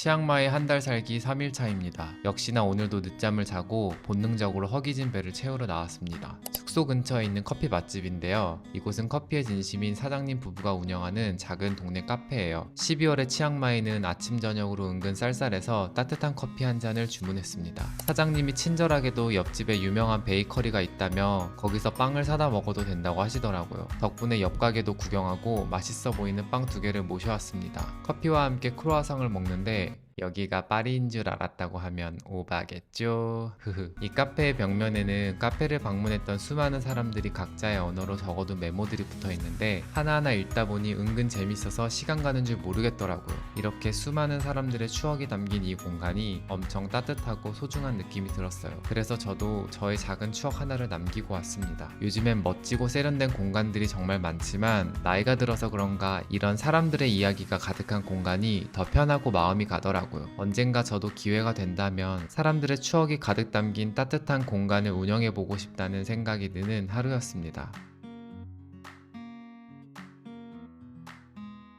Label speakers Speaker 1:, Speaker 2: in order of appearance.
Speaker 1: 치앙마이 한 달 살기 3일차입니다. 역시나 오늘도 늦잠을 자고 본능적으로 허기진 배를 채우러 나왔습니다. 숙소 근처에 있는 커피 맛집인데요. 이곳은 커피의 진심인 사장님 부부가 운영하는 작은 동네 카페예요. 12월의 치앙마이는 아침 저녁으로 은근 쌀쌀해서 따뜻한 커피 한 잔을 주문했습니다. 사장님이 친절하게도 옆집에 유명한 베이커리가 있다며 거기서 빵을 사다 먹어도 된다고 하시더라고요. 덕분에 옆 가게도 구경하고 맛있어 보이는 빵 두 개를 모셔왔습니다. 커피와 함께 크로아상을 먹는데 여기가 파리인 줄 알았다고 하면 오바겠죠. 이 카페의 벽면에는 카페를 방문했던 수많은 사람들이 각자의 언어로 적어둔 메모들이 붙어 있는데 하나하나 읽다 보니 은근 재밌어서 시간 가는 줄 모르겠더라고요. 이렇게 수많은 사람들의 추억이 담긴 이 공간이 엄청 따뜻하고 소중한 느낌이 들었어요. 그래서 저도 저의 작은 추억 하나를 남기고 왔습니다. 요즘엔 멋지고 세련된 공간들이 정말 많지만 나이가 들어서 그런가 이런 사람들의 이야기가 가득한 공간이 더 편하고 마음이 가 더라고요. 언젠가 저도 기회가 된다면 사람들의 추억이 가득 담긴 따뜻한 공간을 운영해 보고 싶다는 생각이 드는 하루였습니다.